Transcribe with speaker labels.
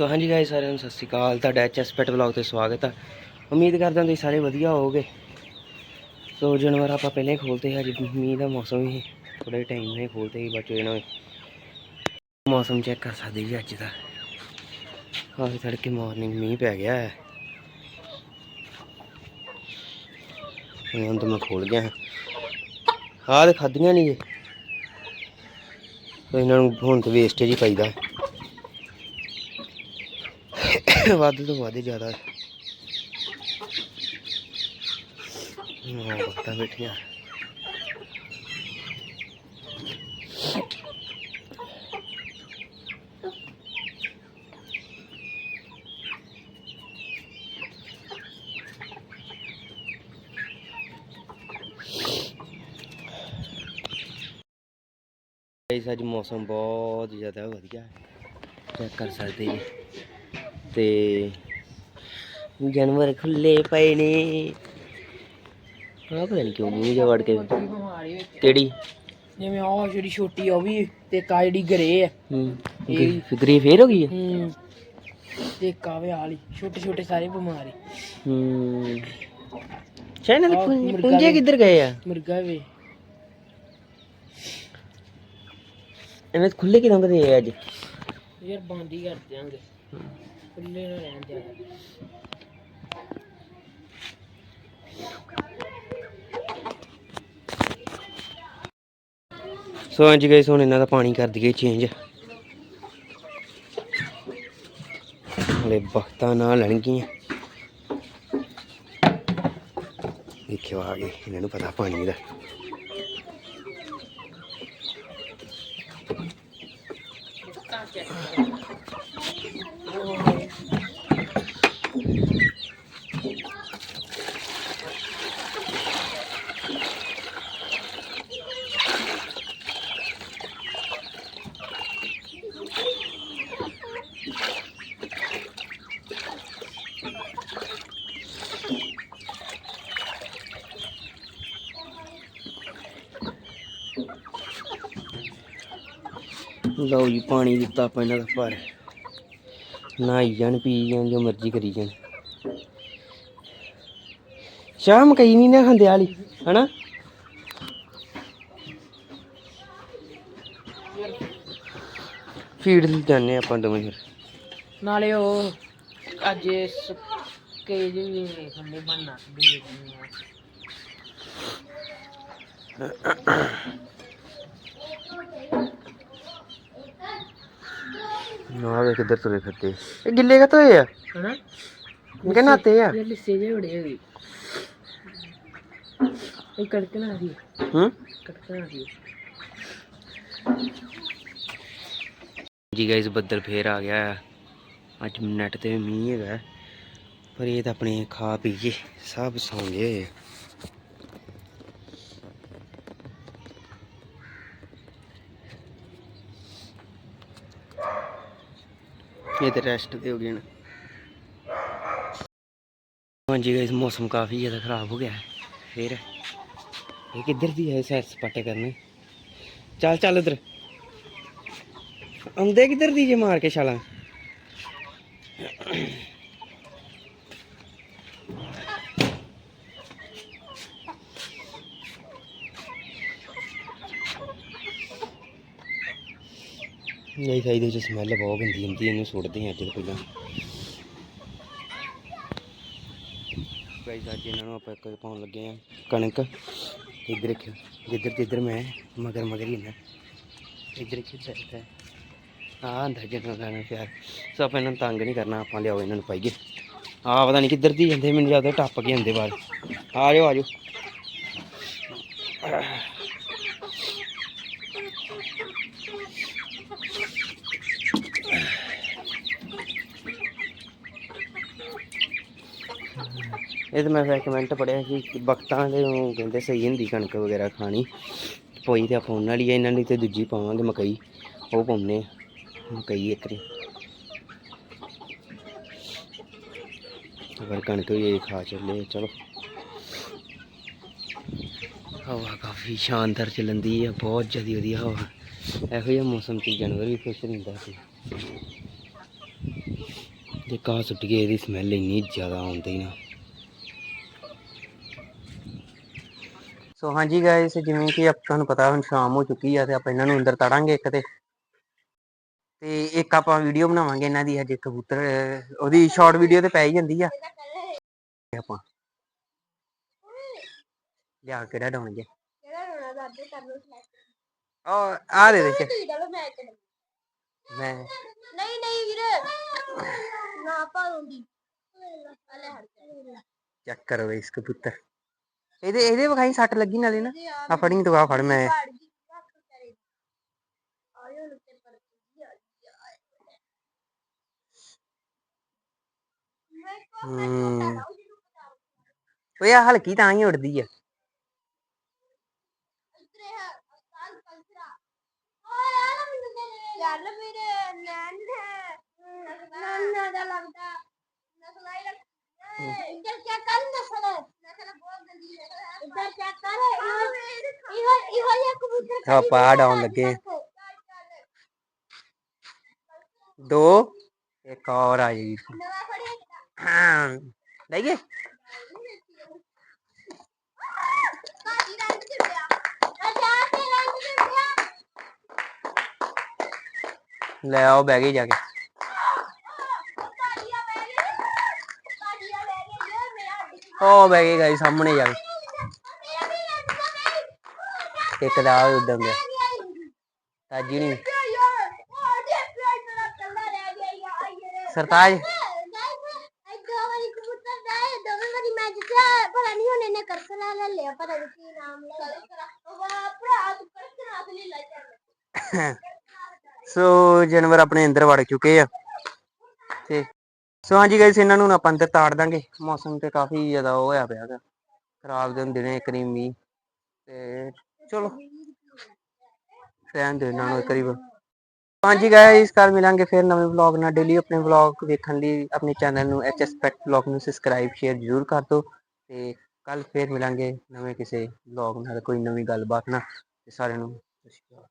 Speaker 1: ਸੋ ਹਾਂਜੀ ਗਾਇਸ ਸਾਰਿਆਂ ਨੂੰ ਸਤਿ ਸ਼੍ਰੀ ਅਕਾਲ। ਤੁਹਾਡਾ ਐਚਐਸ ਪੈਟ ਵਲੌਗ ਤੇ ਸਵਾਗਤ ਹੈ ਉਮੀਦ ਕਰਦਾ ਤੁਸੀਂ ਸਾਰੇ ਵਧੀਆ ਹੋਵੋਗੇ। ਸੋ ਜਾਨਵਰ ਆਪਾਂ ਪਹਿਲੇ ਖੋਲਤੇ ਅੱਜ ਮੀਂਹ ਦਾ ਮੌਸਮ ਹੀ ਥੋੜੇ ਟਾਈਮ ਨਾਲ ਖੋਲਤੇ ਸੀ ਬੱਚੇ ਇਹਨਾਂ ਮੌਸਮ ਚੈੱਕ ਕਰ ਸਕਦੇ ਜੀ ਅੱਜ ਦਾ। ਹਾਂ ਤੜਕੇ ਮਾਰਨਿੰਗ ਮੀਂਹ ਪੈ ਗਿਆ ਹੈ। ਹੁਣ ਤਾਂ ਮੈਂ ਖੋਲ ਗਿਆ ਆਹ ਤੇ ਖਾਧੀਆਂ ਨਹੀਂ ਜੀ। ਇਹਨਾਂ ਨੂੰ ਹੁਣ ਤੇ ਵੇਸਟੇਜ ਹੀ ਪਾਈਦਾ। ਵੱਧ ਤੋਂ ਵੱਧ ਜ਼ਿਆਦਾ। ਹਾਂ ਬੱਤਾ ਬੈਠੀਆਂ। ਇਸ ਅੱਜ ਮੌਸਮ ਬਹੁਤ ਜ਼ਿਆਦਾ ਵਧੀਆ। ਚੈੱਕ ਕਰ ਸਕਦੇ ਜੀ। ਤੇ ਜਾਨਵਰ ਖੁੱਲੇ ਪਏ ਨੇ। ਆਹ ਪਤਾ ਨਹੀਂ ਕਿਉਂ ਮੂੰਹ ਜਿਹਾ ਵੜ ਕੇ। ਕਿਹੜੀ?
Speaker 2: ਜਿਵੇਂ ਉਹ ਜਿਹੜੀ ਛੋਟੀ ਆ ਉਹ ਵੀ ਤੇ ਕਾ ਜਿਹੜੀ ਗਰੇ ਆ।
Speaker 1: ਹੂੰ
Speaker 2: ਇਹ-
Speaker 1: ਫਿਕਰੀ ਫੇਰ ਹੋ ਗਈ ਹੈ
Speaker 2: ਹੂੰ ਤੇ ਕਾਵੇ ਵਾਲੀ ਛੋਟੇ ਛੋਟੇ ਸਾਰੇ ਬਿਮਾਰੀ।
Speaker 1: ਹੂੰ। ਚਾਈਨਾ ਦੇ ਪੁੰਜ- ਕਿੱਧਰ ਗਏ ਆ?
Speaker 2: ਮੁਰਗਾ ਵੀ।
Speaker 1: ਇਹਨਾਂ ਖੁੱਲੇ ਕਿਦੋਂ ਕਦੇ ਆ ਅੱਜ?
Speaker 2: ਯਾਰ ਬੰਦ ਹੀ ਕਰ ਦਿਆਂਗੇ। ਖੁੱਲੇ ਨਾ ਰਹਿਣ ਦਿਆ
Speaker 1: ਸੋ ਹਾਂਜੀ ਗਾਇਸ ਹੁਣ ਇਹਨਾਂ ਦਾ ਪਾਣੀ ਕਰ ਦਈਏ ਚੇਂਜ ਹਲੇ ਬਖਤਾਂ ਨਾਲ ਲੈਣਗੀਆਂ। ਦੇਖਿਓ ਆ ਗਏ ਇਹਨਾਂ ਨੂੰ ਪਤਾ ਪਾਣੀ ਦਾ। ਲਓ ਜੀ, ਪਾਣੀ ਦਿੱਤਾ ਆਪਾਂ ਇਹਨਾਂ ਦਾ ਭਰ। ਨਹਾਈ ਜਾਣ, ਪੀ ਜਾਣ, ਜੋ ਮਰਜ਼ੀ ਕਰੀ ਜਾਣ। ਸ਼ਾਮ ਮਕਈ ਨਹੀਂ ਨਾ ਖਾਂਦੇ ਆਲੀ ਹਨਾ? ਫੀਡ ਲਈ ਜਾਂਦੇ ਆਪਾਂ ਦੋਵੇਂ ਫਿਰ
Speaker 2: ਨਾਲੇ ਉਹ ਅੱਜ ਕੇ ਜੀ ਖੰਡੇ ਬਣਨਾ ਦੇ ਦਿੰਦੇ ਆ
Speaker 1: ਵੇ ਕਿੱਧਰ ਤੁਰੇ ਫਿਰਦੇ। ਇਹ ਗਿੱਲੇ ਕਾ ਹੋਏ ਆ?
Speaker 2: ਹਨਾ?
Speaker 1: ਮੈਂ ਕਹਿੰਦਾ ਨਹਾਤੇ ਆ।
Speaker 2: ਇਹ ਲਿੱਸੇ ਜੇ ਬੜੇ ਹੋਏ। ਇਹ ਕੜਕਣਾ ਸੀ
Speaker 1: ਹੂੰ।
Speaker 2: ਕੜਕਣਾ ਸੀ
Speaker 1: ਜੀ ਗਾਇਸ ਬੱਦਲ ਫੇਰ ਆ ਗਿਆ ਹੈ। ਅੱਜ ਨੈਟ ਤੇ ਮੀਂਹ ਹੈਗਾ। ਹੈ। ਪਰ ਇਹ ਤਾਂ ਆਪਣੇ ਖਾ ਪੀ ਕੇ ਸਭ ਸੌਂ ਗਏ ਇਹ ਤੇ ਰੈਸਟ ਤੇ ਹੋ ਗਏ ਨਾ। ਹਾਂਜੀ ਗਾਇਸ ਮੌਸਮ ਕਾਫੀ ਜ਼ਿਆਦਾ ਖਰਾਬ ਹੋ ਗਿਆ ਹੈ। ਫੇਰ ਇਹ ਕਿੱਧਰ ਦੀ ਹੈ ਸੈਰ ਸਪਾਟੇ ਕਰਨੇ? ਚੱਲ ਚੱਲ ਉਧਰ। ਆਉਂਦੇ ਕਿੱਧਰ ਦੀ ਜੇ ਮਾਰ ਕੇ ਛਾਲਾਂ? ਨਹੀਂ ਤਾਂ ਇਹਦੇ ਚ ਸਮੈਲ ਬਹੁਤ ਗੰਦੀ ਹੁੰਦੀ, ਇਹਨੂੰ ਸੁੱਟਦੇ ਆ ਅੱਜ ਪਹਿਲਾਂ। ਗਾਈਸ ਅੱਜ ਇਹਨਾਂ ਨੂੰ ਆਪਾਂ ਇੱਕ ਪਾਉਣ ਲੱਗੇ ਆ ਕਣਕ। ਇੱਧਰ ਰੱਖਿਓ ਜਿੱਧਰ ਜਿੱਧਰ ਮੈਂ ਮਗਰ ਮਗਰ ਹੀ ਨਾ ਇੱਧਰ ਕੀ ਚਾਹੀਦਾ ਆ ਅੰਦਰ ਜਨਰਲ ਲੈਣਾ ਪਿਆਰ। ਸੋ ਆਪਾਂ ਇਹਨਾਂ ਨੂੰ ਤੰਗ ਨਹੀਂ ਕਰਨਾ, ਆਪਾਂ ਲਿਆਓ ਇਹਨਾਂ ਨੂੰ ਪਾਈਏ। ਆ ਪਤਾ ਨਹੀਂ ਕਿੱਧਰ ਦੀ ਜਾਂਦੇ, ਮੈਨੂੰ ਜ਼ਿਆਦਾ ਟੱਪ ਕੇ ਜਾਂਦੇ ਬਾਹਰ। ਆ ਜਾਓ ਆ ਜਾਓ। ਇਹ ਤਾਂ ਮੈਂ ਫਿਰ ਕਮੈਂਟ ਪੜਿਆ ਸੀ ਕਿ ਬਖਤਾਂ ਦੇ ਉਹ ਕਹਿੰਦੇ ਸਹੀ ਹੁੰਦੀ ਕਣਕ ਵਗੈਰਾ ਖਾਣੀ। ਪੋਈ ਤੇ ਆਪਾਂ ਉਹਨਾਂ ਲਈ ਆ, ਇਹਨਾਂ ਲਈ ਤੇ ਦੂਜੀ ਪਾਵਾਂਗੇ ਮਕਈ। ਉਹ ਪਾਉਂਦੇ ਆ ਮਕਈ ਇੱਕ ਰੀ ਕਣਕ ਵੀ ਇਹ ਖਾ ਚੱਲੇ ਚਲੋ। ਹਵਾ ਕਾਫੀ ਸ਼ਾਨਦਾਰ ਚੱਲਦੀ ਹੈ ਬਹੁਤ ਜ਼ਿਆਦਾ ਵਧੀਆ ਹਵਾ। ਇਹੋ ਜਿਹਾ ਮੌਸਮ 'ਚ ਜਾਨਵਰ ਵੀ ਖੁਸ਼ ਰਹਿੰਦਾ ਸੀ।
Speaker 3: ਜੇ ਘਾਹ ਸੁੱਟ ਕੇ ਇਹਦੀ ਸਮੈਲ ਇੰਨੀ ਜ਼ਿਆਦਾ ਆਉਂਦੀ ਨਾ। ਸੋ ਹਾਂਜੀ ਗਾਇਸ ਜਿਵੇਂ ਕਿ ਆਪ ਤੁਹਾਨੂੰ ਪਤਾ ਹੁਣ ਸ਼ਾਮ ਹੋ ਚੁੱਕੀ ਆ ਤੇ ਆਪਾਂ ਇਹਨਾਂ ਨੂੰ ਅੰਦਰ ਤਾੜਾਂਗੇ ਇੱਕ ਤੇ। ਤੇ ਇੱਕ ਆਪਾਂ ਵੀਡੀਓ ਬਣਾਵਾਂਗੇ ਇਹਨਾਂ ਦੀ ਹਜੇ ਕਬੂਤਰ ਉਹਦੀ ਸ਼ਾਰਟ ਵੀਡੀਓ ਤੇ ਪੈ ਹੀ ਜਾਂਦੀ ਆ। ਆਪਾਂ ਲਿਆ ਕਿਹੜਾ ਡਾਉਣ ਜੇ ਉਹ ਆ ਦੇ। ਦੇ ਚ ਮੈਂ
Speaker 4: ਨਹੀਂ ਨਹੀਂ ਵੀਰੇ। ਨਾ ਪਾਉਂਦੀ
Speaker 3: ਚੈੱਕ ਕਰੋ ਇਸ ਕਬੂਤਰ। ਇਹਦੇ ਇਹਦੇ ਵਿਖਾਈ ਸੱਟ ਲੱਗੀ ਨਾਲੇ ਨਾ। ਆ ਫੜੀ ਤੂੰ ਆ ਫੜ ਮੈਂ। ਓਏ ਹਲਕੀ ਤਾਂ ਹੀ ਉੜਦੀ ਆ
Speaker 4: ਚੱਲ ਵੀਰੇ ਨੈਣ ਆਈ ਲੱਗ।
Speaker 3: ਦੋ। ਇੱਕ ਹੋਰ ਆ ਜੀ।
Speaker 4: ਨਵਾਂ ਫੜਿਆ
Speaker 3: ਹਾਂ। ਲਈਏ।
Speaker 4: ਕਾਜੀ ਰੰਗ ਚ ਪਿਆ। ਅਜਾ ਕੇ ਰੰਗ ਚ ਪਿਆ।
Speaker 3: ਲੈ ਆਓ ਬਹਿ ਗਏ ਜਾ ਕੇ
Speaker 4: ਕਾਜੀਆ ਬਹਿ ਗਈ ਕਾਜੀਆ ਬਹਿ ਗਈ ਇਹ ਮੇਰਾ ਹੱਡੀ
Speaker 3: ਉਹ ਬਹਿ ਗਏ ਗਾਈ ਸਾਹਮਣੇ ਜਾ ਕੇ। ਇੱਕ ਦਾ ਉਦੋਂ ਗਿਆ ਤਾਜੀ ਨਹੀਂ ਸਰਤਾਜ। ਸੋ ਜਾਨਵਰ ਆਪਣੇ ਅੰਦਰ ਵੜ ਚੁੱਕੇ ਆ। ਤੇ ਸੋ ਹਾਂਜੀ ਗਾਇਸ ਇਹਨਾਂ ਨੂੰ ਆਪਾਂ ਅੰਦਰ ਤਾੜ ਦਾਂਗੇ। ਮੌਸਮ ਤੇ ਕਾਫੀ ਜ਼ਿਆਦਾ ਉਹ ਹੋਇਆ ਪਿਆ ਗਾ ਖਰਾਬ ਦੇ ਹੁੰਦੇ ਨੇ ਤੇ ਚਲੋ। ਰਹਿਣ ਦਿਓ ਇਹਨਾਂ ਨੂੰ ਇੱਕ ਹਾਂਜੀ ਗਾਇਸ ਕੱਲ ਮਿਲਾਂਗੇ ਫਿਰ ਨਵੇਂ ਵਲੌਗ ਨਾਲ। ਡੇਲੀ ਆਪਣੇ ਵਲੌਗ ਵੇਖਣ ਲਈ ਆਪਣੇ ਚੈਨਲ ਨੂੰ ਐਚਐਸ ਪੈਟ ਵਲੌਗ ਨੂੰ ਸਬਸਕ੍ਰਾਈਬ ਸ਼ੇਅਰ ਜ਼ਰੂਰ ਕਰ ਦਿਓ। ਤੇ ਕੱਲ ਫਿਰ ਮਿਲਾਂਗੇ ਨਵੇਂ ਕਿਸੇ ਵਲੌਗ ਨਾਲ, ਕੋਈ ਨਵੀਂ ਗੱਲਬਾਤ ਨਾਲ। ਤੇ ਸਾਰਿਆਂ ਨੂੰ ਸਤਿ ਸ਼੍ਰੀ ਅਕਾਲ।